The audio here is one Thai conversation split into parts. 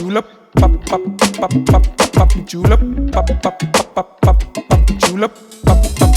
julep, julep, julep, pop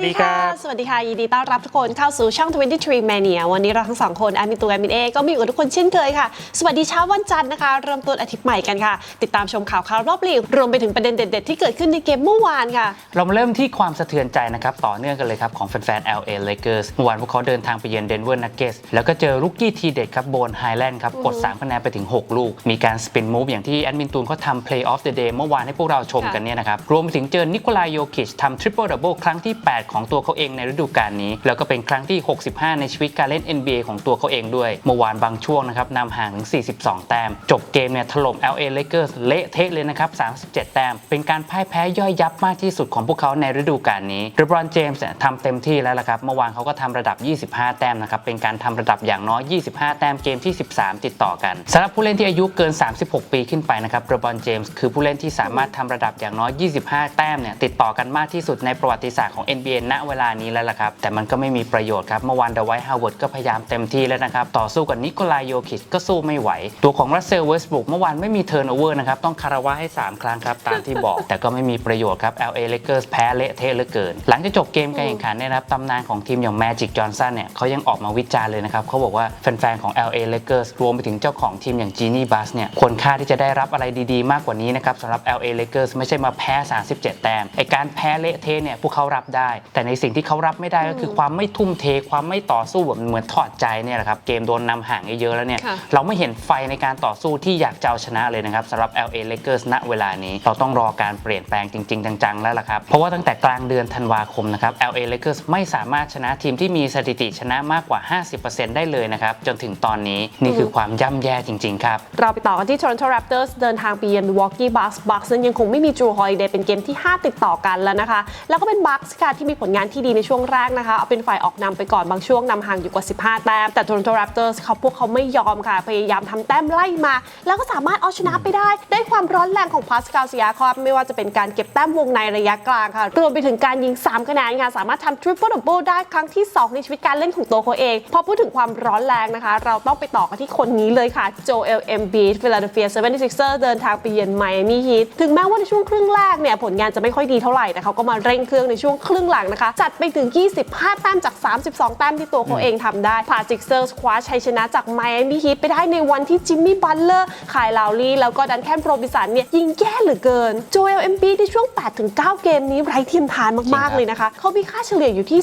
วัสดีครับสวัสดีค่ะ ยินดีต้อนรับทุกคนเข้าสู่ช่อง 23 Mania วันนี้เราทั้งสองคนแอดมินตัวแอดมินเอ ก็มีอยู่กับทุกคนเช่นเคยค่ะ สวัสดีเช้าวันจันทร์นะคะ เริ่มต้นอาทิตย์ใหม่กันค่ะ ติดตามชมข่าวคราวรอบลีกรวมไปถึงประเด็นเด็ด ๆ ที่เกิดขึ้นในเกมเมื่อวานค่ะ เรามาเริ่มที่ความสะเทือนใจนะครับ ต่อเนื่องกันเลยครับ ของแฟนๆ LA Lakers เมื่อวานพวกเขาเดินทางไปเยือน Denver Nuggets แล้วก็เจอรุกกี้ทีเด็ดครับโบนไฮแลนด์ครับกด3คะแนนไปถึง 6 ลูก มีการสปินมูฟอย่างที่แอดมินตูนเขาทำ Play of the Day เมื่อวานให้พวกเราชมกันเนี่ยนะครับรวมไปถึงเจอนิโคลายโยคิชทำ Triple Double ครั้งที่ 8ของตัวเขาเองในฤดูกาลนี้ แล้วก็เป็นครั้งที่ 65 ในชีวิตการเล่น NBA ของตัวเขาเองด้วยเมื่อวานบางช่วงนะครับนำห่างถึง 42 แต้ม จบเกมเนี่ยถล่ม LA Lakers เละเทะเลยนะครับ 37 แต้ม เป็นการพ่ายแพ้ย่อยยับมากที่สุดของพวกเขาในฤดูกาลนี้เรบรอนเจมส์ทำเต็มที่แล้วละครับเมื่อวานเขาก็ทำระดับ 25 แต้มนะครับเป็นการทำระดับอย่างน้อย 25 แต้มเกมที่ 13 ติดต่อกันสำหรับผู้เล่นที่อายุเกิน 36 ปีขึ้นไปนะครับเรบรอนเจมส์คือผู้เล่นที่สามารถทำระดับอย่างน้อย 25 แต้มเนี่ยติดต่อกันมากที่สุดในประวัติศาสตร์ของ NBA ณเวลานี้แล้วล่ะครับ แต่มันก็ไม่มีประโยชน์ครับเมื่อวานเดวท์ฮาวเวิร์ดก็พยายามเต็มที่แล้วนะครับ ต่อสู้กับนิโคลายโยคิชก็สู้ไม่ไหว ตัวของรัสเซลเวสต์บรุกเมื่อวานไม่มีเทิร์นโอเวอร์นะครับ ต้องคาราวะให้ 3 ครั้งครับ ตามที่บอก แต่ก็ไม่มีประโยชน์ครับ LA Lakers แพ้เละเทะเหลือเกิน หลังจากจบเกมการแข่งขันเนี่ยนะครับตำนานของทีมอย่างแมจิกจอห์นสันเนี่ยเขายังออกมาวิจารณ์เลยนะครับเขาบอกว่าแฟนๆของ LA Lakers รวมไปถึงเจ้าของทีมอย่างจีนี่บัสเนี่ยควรค่าที่จะได้รับอะไรดีๆ มากกว่านี้นะครับสำหรับ LA Lakers ไม่ใช่มาแพ้ 37 แต้มไอการแพ้เละเทะเนี่ยพวกเขารับได้แต่ในสิ่งที่เขารับไม่ได้ก็คือความไม่ทุ่มเทความไม่ต่อสู้แบบเหมือนถอดใจเนี่ยแหละครับเกมโดนนำห่างเยอะๆแล้วเนี่ยค่ะเราไม่เห็นไฟในการต่อสู้ที่อยากจะเอาชนะเลยนะครับสำหรับ LA Lakers ณเวลานี้ เราต้องรอการเปลี่ยนแปลงจริง ๆ จังๆแล้วล่ะครับเพราะว่าตั้งแต่กลางเดือนธันวาคมนะครับ LA Lakers ไม่สามารถชนะทีมที่มีสถิติชนะมากกว่า 50%ได้เลยนะครับจนถึงตอนนี้นี่คือความย่ำแย่จริง ๆ ครับ เราไปต่อกันที่ Toronto Raptors เดินทางไปเยือน Milwaukee Bucks Bucks นั้นยังคงไม่มี Drew Holiday เป็นเกมที่ 5 ติดต่อกันแล้วนะคะ แล้วก็เป็น Bucks ค่ะที่มีผลงานที่ดีในช่วงแรกนะคะ เอาเป็นฝ่ายออกนำไปก่อนบางช่วงนำห่างอยู่กว่า 15 แต้ม แต่ Toronto Raptors เขาพวกเขาไม่ยอมค่ะ พยายามทำแต้มไล่มา แล้วก็สามารถเอาชนะไปได้ ได้ความร้อนแรงของพาสคาลซิยาคอฟไม่ว่าจะเป็นการเก็บแต้มวงในระยะกลางค่ะ รวมไปถึงการยิง 3 คะแนนค่ะ สามารถทำ Triple Double ได้ครั้งที่ 2 ในชีวิตการเล่นของตัวเขาเอง พอพูดถึงความร้อนแรงนะคะ เราต้องไปต่อกันที่คนนี้เลยค่ะโจเอลเอมบีฟิลาเดลเฟีย 76ers เดินทางไปเยือนไมอามี่ฮีทถึงแม้ว่าในช่วงครึ่งแรกเนี่ยผลงานจะไม่ค่อยดีเท่าไหร่แต่เขาก็มาเร่งเครื่องในช่วงครึ่งหลังนะคะ จัดไปถึง 25 แต้มจาก 32 แต้มที่ตัวเขาเองทำได้พาซิกเซอร์สคว้าชัยชนะจากไมอามี่ฮีทไปได้ในวันที่จิมมี่บัตเลอร์คายลาวลีแล้วก็ดันแคนโปรบิสันเนี่ยยิงแย่เหลือเกินโจเอลเอมบีในช่วง 8-9 เกมนี้ไร้เทียมทานมากๆเลยนะคะ เขามีค่าเฉลี่ยอยู่ที่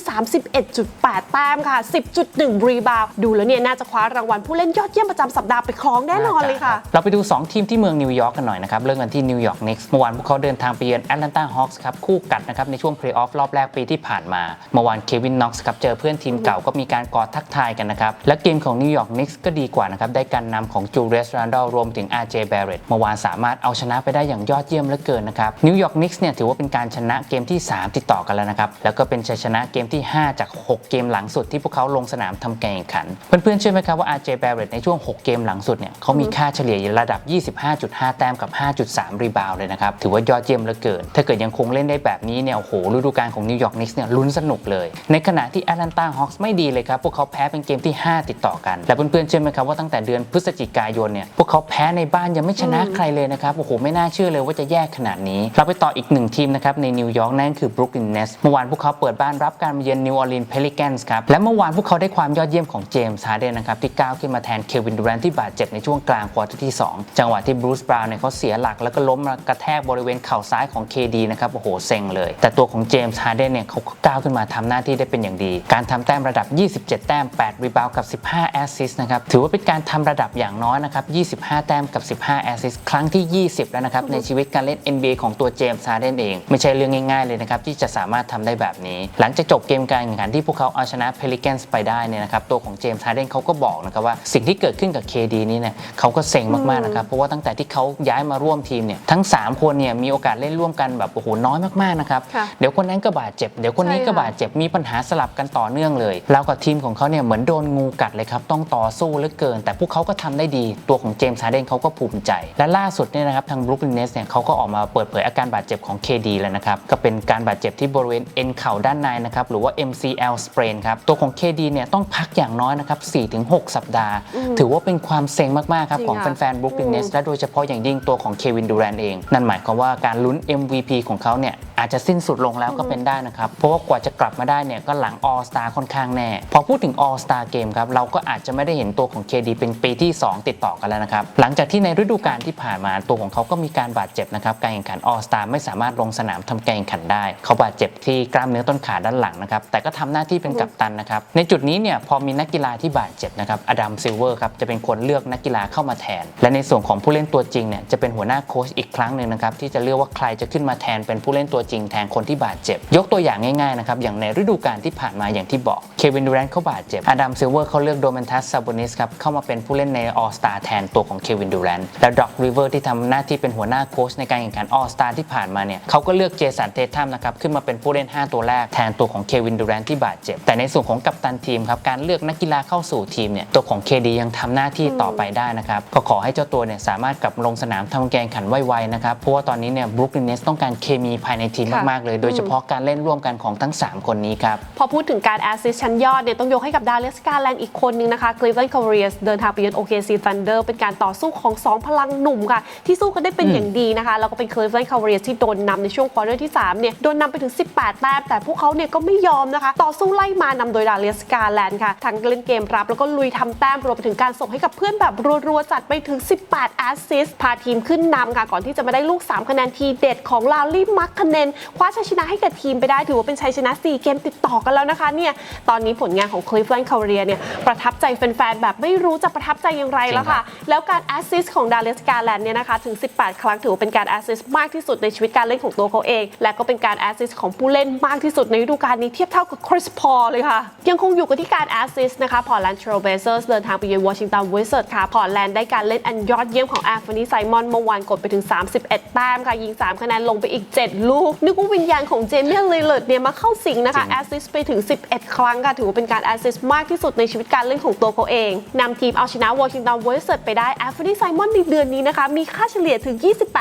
31.8 แต้มค่ะ 10.1 รีบาวด์ดูแล้วเนี่ยน่าจะคว้ารางวัลผู้เล่นยอดเยี่ยมประจำสัปดาห์ไปครองแน่นอนเลยค่ะ เราไปดู 2 ทีมที่เมืองนิวยอร์กกันหน่อยนะครับ เริ่มกันที่นิวยอร์กนิกส์เมื่อวานพวกเขาเดินทางไปเยือนแอตแลนตาฮอคส์ครับคู่กัดนะครับในช่วงเพลย์ออฟรอบแรกปีที่ผ่านมาเมื่อวานเควินน็อกส์ครับเจอเพื่อนทีมเก่าก็มีการกอดทักทายกันนะครับ และเกมของนิวยอร์กนิกส์ก็ดีกว่านะครับ ได้การนำของจูเรสรันดอลรวมถึง RJ Barrett เมื่อวานสามารถเอาชนะไปได้อย่างยอดเยี่ยมเหลือเกินนะครับนิวยอร์กนิกส์เนี่ยถือว่าเป็นการชนะเกมที่ 3 ติดต่อกันแล้วนะครับแล้วก็เป็นชัยชนะเกมที่ 5 จาก 6 เกมหลังสุดที่พวกเขาลงสนามทำการแข่งขัน เพื่อนๆเชื่อไหมครับว่า RJ Barrett ในช่วง 6 เกมหลังสุดเนี่ยเขามีค่าเฉลี่ยระดับ 25.5 แต้มกับ 5.3 รีบาวด์เลยนะครับถือว่ายอดเยี่ยมเหลือเกิน ถ้าเกิดยังคงเล่นได้แบบนี้เนี่ยโอ้โหฤดูกาลของนิวยอร์กนิกส์เนี่ยลุ้นสนุกเลย ในขณะที่แอตแลนตาฮอคส์ไม่ดีเลยครับ พวกเขาแพ้เป็นเกมที่ 5 ติดต่อกัน และเพื่อนๆเชื่อไหมครับว่าตั้งแต่เดือนพฤศจิกายนเนี่ยพวกเขาแพ้ในบ้านยังไม่ชนะใครเลยนะครับโอ้โหไม่น่าเชื่อเลยว่าจะแย่ขนาดนี้ เราไปต่ออีกหนึ่งทีมนะครับในนิวยอร์กนั่นคือบรุกลินเนสเมื่อวานพวกเขาเปิดบ้านรับการมาเยือนนิวออร์ลีนเพลิแกนส์ครับและเมื่อวานพวกเขาได้ความยอดเยี่ยมของเจมส์ฮาร์เดนนะครับที่ก้าวขึ้นมาแทนเควินดูแรนที่บาดเจ็บในช่วงกลางควอเตอร์ที่ 2 จังหวะที่บรูซบราวน์เนี่ยเขาเสียหลักแล้วก็ล้มกระแทกบริเวณเข่าซ้ายของ KD นะครับโอ้โหเซ็งเลย แต่ตัวของเจมส์ฮาร์เดนเนี่ยเขาก็ก้าวขึ้นมาทำหน้าที่ได้เป็นอย่างดี การทำแต้มระดับ 27 แต้ม 8 รีบาวกับ 15 แอสซิสต์นะครับ ถือว่าเป็นการทำระดับอย่างน้อยนะครับ 25 แต้มกับ 15 แอสซิสต์ครั้งที่ 20 แล้วนะครับ ในชีวิตการเล่น NBA ของตัวเจมส์ฮาร์เดนเอง ไม่ใช่เรื่องง่าย ๆ เลยนะครับ ที่จะสามารถทำได้แบบนี้ หลังจากจบเกมการแข่งขันที่พวกเขาเอาชนะเพลิแกนส์ไปได้เนี่ยนะครับ ตัวของเจมส์ฮาร์เดนเขาก็บอกนะครับว่าสิ่งที่เกิดขึ้นกับ KD นี้เนี่ยเขาก็เซ็งมากๆนะครับเพราะว่าตั้งแต่ที่เขาย้ายมาร่วมทีมเนี่ยทั้ง 3 คนเนี่ยมีโอกาสเล่นร่วมกันแบบโอ้โหน้อยมากๆนะครับค่ะเดี๋ยวคนนั้นก็บาดเจ็บเดี๋ยวคนนี้ก็ใช่ค่ะบาดเจ็บมีปัญหาสลับกันต่อเนื่องเลย แล้วกับทีมของเขาเนี่ยเหมือนโดนงูกัดเลยครับ ต้องต่อสู้เหลือเกิน แต่พวกเขาก็ทำได้ดี ตัวของเจมส์ฮาร์เดนเขาก็ภูมิใจ และล่าสุดเนี่ยนะครับทางบรูคลินเนสเนี่ยเขาก็ออกมาเปิดเผยอาการบาดเจ็บของ KD แล้วนะครับก็เป็นการบาดเจ็บที่บริเวณเอ็นเข่าด้านในนะครับหรือว่า MCL sprain ครับตัวของ KD เนี่ยต้องพักอย่างน้อยนะครับ4-6 สัปดาห์ ถือว่าเป็นความเซ็งมากๆครับจริงของค่ะแฟนๆบรูคลินเนสและโดยเฉพาะอย่างยิ่งตัวของเควินดูแรนเอง นั่นหมายความว่าการลุ้น MVP ของเขาเนี่ย อาจจะสิ้นสุดลงแล้วก็เป็นได้นะครับ เพราะว่ากว่าจะกลับมาได้เนี่ยก็หลัง All Star ค่อนข้างแน่ พอพูดถึง All Star Game ครับเราก็อาจจะไม่ได้เห็นตัวของ KD เป็นปีที่ 2 ติดต่อกันแล้วนะครับ หลังจากที่ในฤดูกาลที่ผ่านมาตัวของเขาก็มีการบาดเจ็บนะครับการแข่งขัน All Star ไม่สามารถลงสนามทำการแข่งขันได้ เขาบาดเจ็บที่กล้ามเนื้อต้นขาด้านหลังนะครับแต่ก็ทำหน้าที่เป็นกัปตันนะครับในจุดนี้เนี่ยพอมีนักกีฬาที่บาดเจ็บนะครับอดัมซิลเวอร์ครับจะเป็นคนเลือกนักกีฬาเข้ามาแทน และในส่วนของผู้เล่นตัวจริงเนี่ยจะเป็นหัวหน้าโค้ชอีกครั้งหนึ่งนะครับที่จะเลือกว่าใครจะขึ้นมาแทนเป็นผู้เล่นตัวจริงแทนคนที่บาดเจ็บ ยกตัวอย่างง่ายๆนะครับอย่างในฤดูกาลที่ผ่านมาอย่างที่บอกเควินดูแรนต์เขาบาดเจ็บอดัมซิลเวอร์เขาเลือกโดเมนทัสซาบอนิสครับเข้ามาเป็นผู้เล่นในออสตาแทนตัวของเควินดูแรนต์และด็อกริเวอร์ที่ทำหน้าที่เป็นหัวหน้าโค้ชในการแข่งขันออสตาที่ผ่านมาเนี่ยเขาก็เลือกเจสันเททัมนะครับขึ้นมาเป็นผู้เล่น 5 ตัวแรกแทนตัวของเควินดูแรนต์ที่บาดเจ็บแต่ในส่วนของกัปตันทีมครับการเลือกนักกีฬาเข้าสู่ทีมเนี่ยตัวของ KD ยังทำหน้าที่ต่อไปได้นะครับก็ขอให้เจ้าตัวเนี่ยสามารถกลับลงสนามทำกาแข่งขันไวๆนะครับเพราะว่าตอนนี้เนี่ยบรูคลินเนสต้องการเคมีภายในทีมค่ะมาก ๆ เลย โดยเฉพาะการเล่นร่วมกันของทั้ง 3 คนนี้ครับ พอพูดถึงการแอสซิสชั้นยอดเนี่ยต้องยกให้กับดาร์เลสกาแลนด์อีกคนนึงนะคะ Cleveland Cavaliers เดินทางไปเยือน OKC Thunder เป็นการต่อสู้ของ 2 พลังหนุ่มค่ะ ที่สู้กันได้เป็นอย่างดีนะคะ แล้วก็เป็น Cleveland Cavaliers ที่โดนนำในช่วงควอเตอร์ที่3เนี่ยโดนนำไปถึง 18 แต้มแต่พวกเขาเนี่ยก็ไม่ยอมนะคะ ต่อสู้ไล่มานำโดยดาร์เลสกาแลนด์ค่ะทั้งเล่นเกมรับแล้วก็ลุยทำแต้มรวมไปถึงการส่งให้กับเพื่อนแบบรัวๆจัดไปถึง 18 แอสซิสต์พาทีมขึ้นนำค่ะก่อนที่จะมาได้ลูก 3 คะแนนทีเด็ดของลาลี่มักคะแนนคว้าชัยชนะให้กับทีมไปได้ถือว่าเป็นชัยชนะ 4 เกมติดต่อกันแล้วนะคะเนี่ยตอนนี้ผลงานของ Cleveland Cavaliers เนี่ยประทับใจแฟนๆแบบไม่รู้จะประทับใจอย่างไรแล้วค่ะ แล้วการแอสซิสต์ของดาร์เลสกาแลนด์เนี่ยนะคะถึง 18 ครั้งถือว่าเป็นการแอสซิสต์มากที่สุดในชีวิตการเล่นของตัวเขาเอง และก็เป็นการแอสซิสต์ของผู้เล่นมากที่สุดในฤดูกาลนี้เทียบเท่ากับคริสพอลเลยค่ะ ยังคงอยู่กันที่การแอสซิสต์นะคะพอร์แลนด์เทรลเบเซอร์สเดินทางไปเยือนวอชิงตันวิสเซอร์ดค่ะพอร์แลนด์ได้การเล่นอันยอดเยี่ยมของแอนโทนีไซมอนเมื่อวานกดไปถึง 31 แต้มค่ะยิง 3 คะแนนลงไปอีก 7 ลูกนึกว่าวิญญาณของเจเมียนลิลเลอร์ดเนี่ยมาเข้าสิงนะคะจริงแอสซิสต์ไปถึง 11 ครั้งค่ะถือว่าเป็นการแอสซิสต์มากที่สุดในชีวิตการเล่นของตัวเขาเองนำทีมเอาชนะวอชิงตันวิสเซอร์ดไปได้แอนโทนีไซมอนในเดือนนี้นะคะมีค่าเฉลี่ยถึง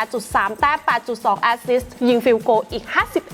28.3 แต้ม 8.2 แอสซิสต์ยิงฟิลโกลอีก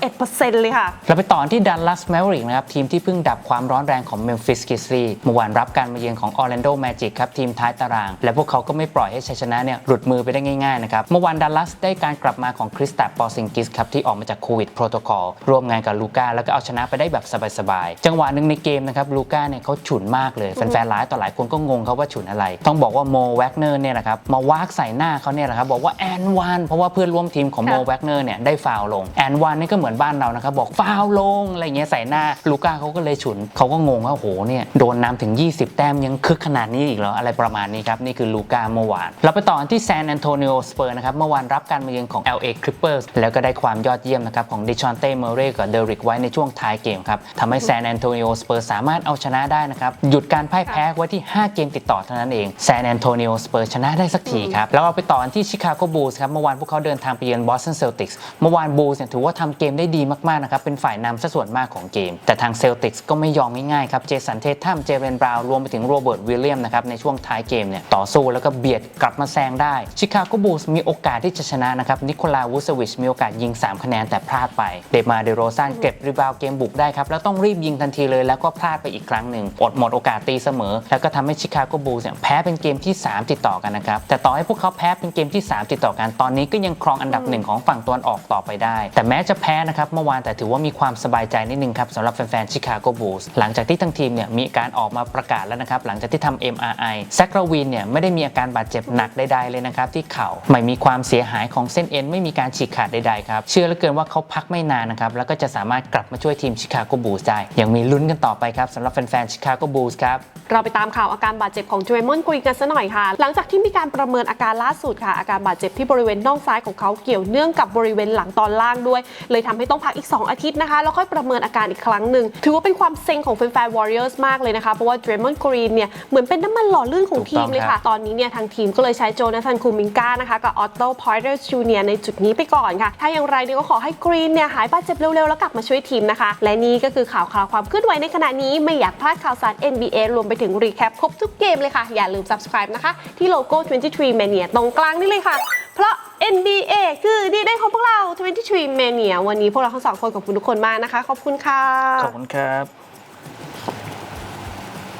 51%เลยค่ะ เราไปต่อที่ดัลลัสแมวริกนะครับทีมที่เพิ่งดับความร้อนแรงของเมมฟิสกิสลีเมื่อวานรับการมาเยือนของออร์แลนโดแมจิกครับทีมท้ายตาราง และพวกเขาก็ไม่ปล่อยให้ชัยชนะเนี่ยหลุดมือไปได้ง่ายๆนะครับเมื่อวานดัลลัสได้การกลับมาของคริสตัปปอซิงกิสครับที่ออกมาจากโควิดโปรโตคอลร่วมงานกับลูก้าแล้วก็เอาชนะไปได้แบบสบายๆ จังหวะหนึ่งในเกมนะครับลูก้าเนี่ยเขาฉุนมากเลย แฟนๆหลายต่อหลายคนก็งงครับว่าฉุนอะไร ต้องบอกว่าโมแวกเนอร์เนี่ยนะครับมาวากใส่หน้าเขาเนี่ยแหละครับบอกว่าแอนวันเพราะว่าเพื่อนร่วมทีมของโมค่ะแวกเนอร์เนี่ยได้ฟาวล์ลงแอนวันนี่ก็เหมือนบ้านเรานะครับบอกฟาวล์ลงอะไรเงี้ยใส่หน้าลูก้าเขาก็เลยฉุนเขาก็งงว่าโอ้โหเนี่ยโดนนำถึง 20 แต้มยังคึกขนาดนี้อีกเหรออะไรประมาณนี้ครับนี่คือลูก้าเมื่อวานเราไปต่อกันที่แซนแอนโทนิโอสเปอร์นะครับเมื่อวานรับการมาเยือนของ LA Clippers แล้วก็ได้ความยอดเยี่ยมนะครับของดิชอนเต้เมเรกับเดริกไว้ในช่วงท้ายเกมครับทำให้แซนแอนโทนิโอสเปอร์สามารถเอาชนะได้นะครับ หยุดการพ่ายแพ้ไว้ที่ 5 เกมติดต่อเท่านั้นเองแซนแอนโทนิโอสเปอร์ชนะได้สักทีครับ แล้วเราไปต่อกันที่ชิคาโกบูลส์ครับ เมื่อวานพวกเขาเดินทางไปเยือนบอสตันเซลติกส์เมื่อวานบูลส์เนี่ยถือว่าทำเกมได้ดีมากๆนะครับเป็นฝ่ายนำซะส่วนมากของเกม แต่ทางเซลติกส์ก็ไม่ยอมง่ายๆครับเจสันเททัมเจเรนบราวน์รวมไปถึงโรเบิร์ตวิลเลียมนะครับในช่วงท้ายเกมเนี่ยต่อสู้แล้วก็เบียดกลับมาแซงได้ชิคาโกบูลส์มีโอกาสที่จะชนะนะครับนิโคลาวูสวิชมีโอกาสยิง 3 คะแนนแต่พลาดไป เดมาเดโรซานเก็บรีบาวเกมบุกได้ครับ แล้วต้องรีบยิงทันทีเลยแล้วก็พลาดไปอีกครั้งหนึ่งอดหมดโอกาสตีเสมอ แล้วก็ทำให้ชิคาโกบูลส์เนี่ยแพ้เป็นเกมที่ 3 ติดต่อกันนะครับ แต่ต่อให้พวกเขาแพ้เป็นเกมที่ 3 ติดต่อกันตอนนี้ก็ยังครองอันดับหนึ่งของฝั่งตะวันออกต่อไปได้ แต่แม้จะแพ้นะครับเมื่อวานแต่ถือว่ามีความสบายใจนิดนึงครับสำหรับแฟนๆชิคาโกบูลส์หลังจากที่ทั้งทีมเนี่ยมีการออกมาประกาศแล้วนะครับหลังจากที่ทำ MRI แซคราวินเนี่ยไม่ได้มีอาการบาดเจ็บหนักใดๆเลยนะครับที่เข่าไม่มีความเสียหายของเส้นเอ็นไม่มีการฉีกขาดใดๆครับเชื่อเหลือเกินว่าเขาพักไม่นานนะครับ แล้วก็จะสามารถกลับมาช่วยทีมชิคาโกบูลส์ได้ ยังมีลุ้นกันต่อไปครับสำหรับแฟนๆชิคาโกบูลส์ครับ เราไปตามข่าวอาการบาดเจ็บของเดรมอนกรีนกันซะหน่อยค่ะ หลังจากที่มีการประเมินอาการล่าสุดค่ะ อาการบาดเจ็บที่บริเวณน่องซ้ายของเขาเกี่ยวเนื่องกับบริเวณหลังตอนล่างด้วย เลยทำให้ต้องพักอีก 2 อาทิตย์นะคะ แล้วค่อยประเมินอาการอีกครั้งหนึ่ง ถือว่าเป็นความเซ็งของแฟนๆ Warriors มากเลยนะคะ เพราะว่าเดรมอนกรีนเนี่ยเหมือนเป็นน้ำมันหล่อลื่นของทีมเลยถูกต้องครัค่ะบตอนนี้เนี่ยทางทีมก็เลยใช้โจนาธานคูมิงกานะคะกับออตโต้พอยเตอร์จูเนียในจุดนี้ไปก่อนค่ะ ถ้าอย่างไรเนี่ยก็ขอให้ให้กรีนเนี่ยหายบาดเจ็บเร็วๆ แล้วกลับมาช่วยทีมนะคะ และนี่ก็คือข่าวคราวความเคลื่อนไหวในขณะนี้ไม่อยากพลาดข่าวสาร NBA รวมไปถึงรีแคปครบทุกเกมเลยค่ะ อย่าลืม subscribe นะคะ ที่โลโก้ 23 Mania ตรงกลางนี่เลยค่ะ เพราะ NBA คือดีได้ของพวกเรา 23 Mania วันนี้พวกเราทั้งสองคนขอบคุณทุกคนมากนะคะ ขอบคุณค่ะ ขอบคุณครับ